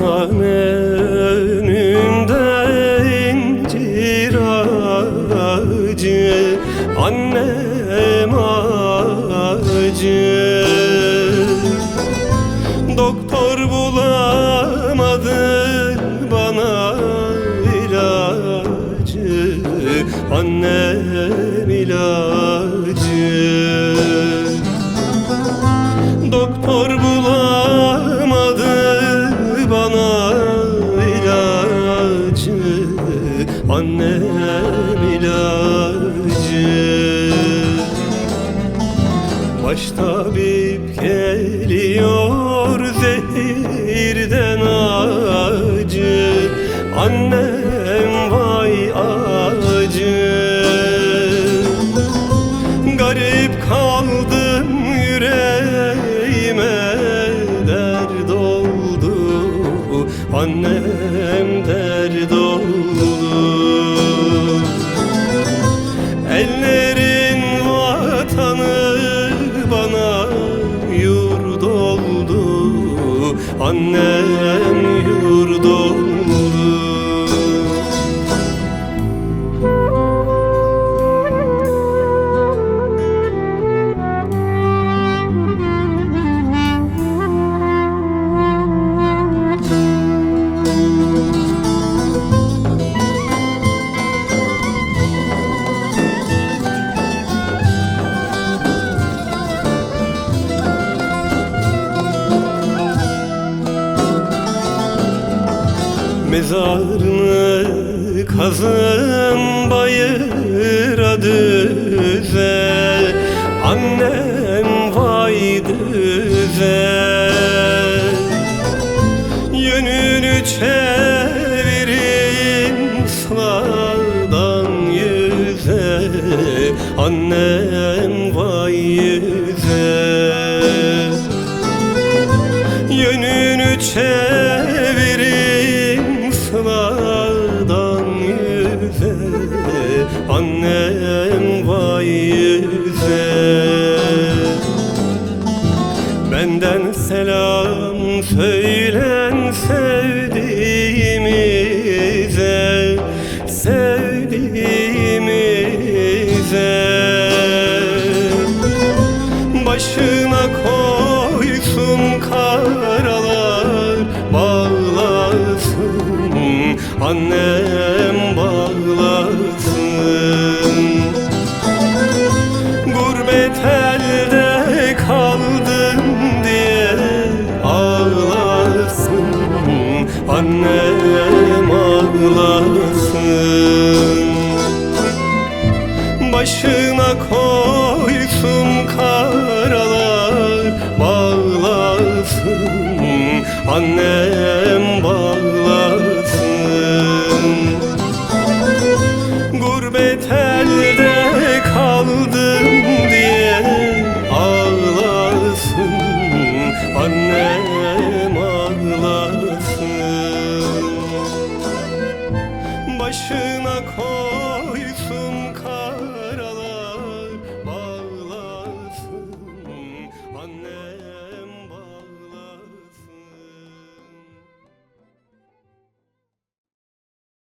Sen önümde incir ağacı Annem ağacı Doktor bulamadı bana ilacı Annem ilacı. Annem ilacı Baş tabip geliyor zehirden acı. Annem vay acı. Garip kaldım yüreğime dert oldu. Annem Annem Mezarını kazın bayıra düze Annem vay düze Yönünü çevirin sağdan yüze. Annem vay yüze Yönünü çevirin selam söylen sevdiğimize Sevdiğimize. Başına koysun karalar bağlasın Annem bağlasın Annem ağlasın. Başına koysun karalar bağlasın. Annem bağlasın düşür